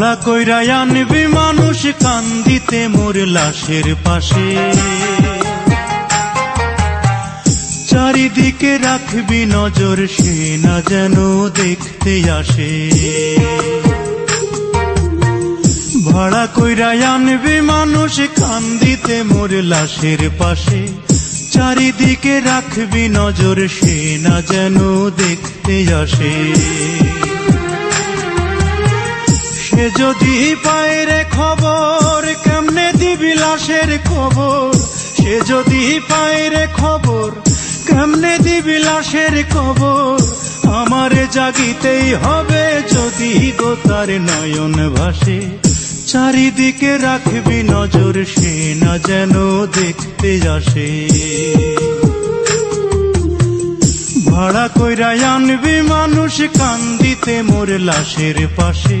ভাড়া কইরা আনবি মানুষ কান্দিতে মোর লাশের পাশে। চারিদিকে রাখবি নজর, সে না যেন দেখতে আসে। ভাড়া কইরা আনবি মানুষ কান্দিতে মোর লাশের পাশে। চারিদিকে রাখবি নজর, সে না যেন দেখতে আসে। সে যদি পায় রে খবর, কেমনে দিবি লাশের খবর সে যদি পায় রে খবর, কেমনে দিবি লাশের খবর আমারে জাগিতেই হবে যদি গো তার নয়ন ভাসে চারিদিকে রাখবি নজর, সে না যেন দেখতে আসে। ভাড়া কইরা আনবি মানুষ কান্দিতে মোর লাশের পাশে।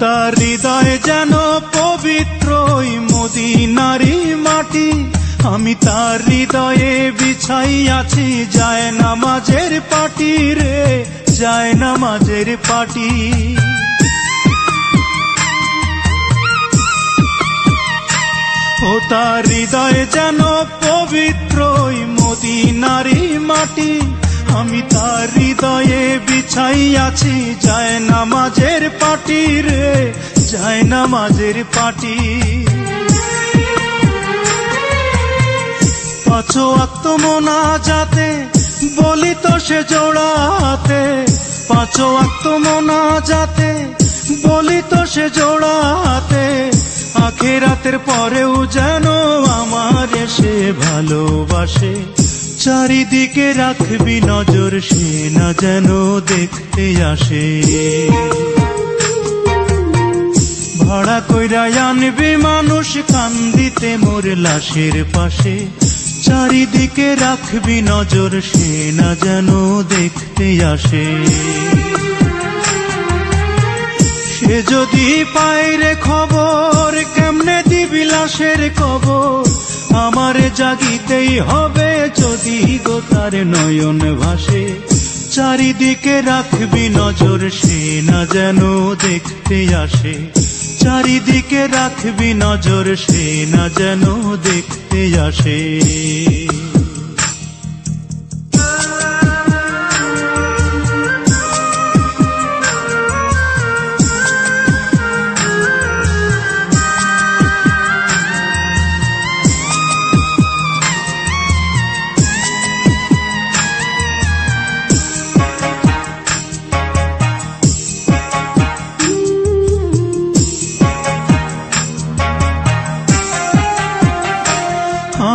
তার হৃদয় যেন পবিত্র ওই মদিনারি মাটি। আমি তার হৃদয়ে বিছাই আছি যায় নামাজের পাটি রে, যায় নামাজের পাটি। ও তার হৃদয় যেন পবিত্র ওই মদিনারি মাটি। আমি তার হৃদয়ে বিছাই আছি যায় নামাজের পাটি রে, যায় নামাজের পাটি। পাঁচো আক্ত মোনা যাতে বলি তো সে জোড়াতে। পাঁচো আক্ত মোনা যাতে বলি তো সে জোড়াতে। আখেরাতের পরেও যেন আমার সে ভালোবাসে। চারিদিকে রাখবি নজর, সে না যেন দেখতে আসে। ভাড়া কইরা আনবি মানুষ কান্দিতে মোর লাশের পাশে। চারিদিকে রাখবি নজর, সে না যেন দেখতে আসে। সে যদি পায় রে খবর, কেমনে দিবি লাশের কবর? আমারে জাগিতেই হবে যদি গো তার নয়ন ভাসে, চারিদিকে রাখবি নজর, সে না যেন দেখতে আসে। চারিদিকে রাখবি নজর, সে না যেন দেখতে আসে।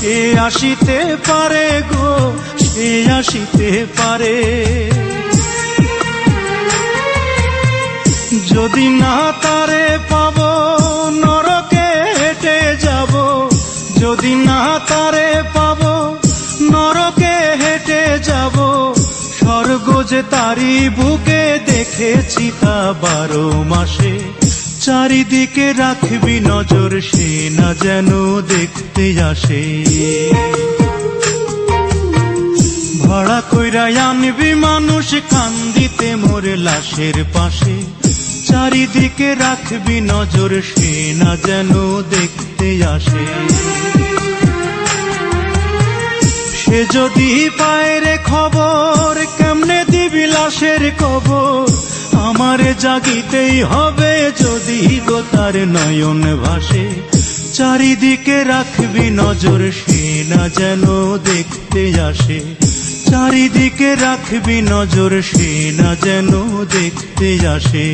সে আসিতে পারে গো, সে আসিতে পারে। যদি না তারে পাব, নরকে হেঁটে যাব। যদি না তারে পাব, নরকে হেঁটে যাব। স্বর্গ যে তারি বুকে দেখেছি তা বারো মাসে। চারিদিকে রাখবি নজর, সে না যেন দেখতে আসে। ভাড়া কইরা আনবি মানুষ, কান্দিতে মোর লাশের পাশে। চারিদিকে রাখবি নজর, সে না যেন দেখতে আসে। সে যদি পায় খবর, কেমনে দিবি লাশের কবর? আমারে জাগিতেই হবে যদি গো তার নয়ন ভাসে, চারিদিকে রাখবি নজর, সে না যেন দেখতে আসে। চারিদিকে রাখবি নজর, সে না যেন দেখতে আসে।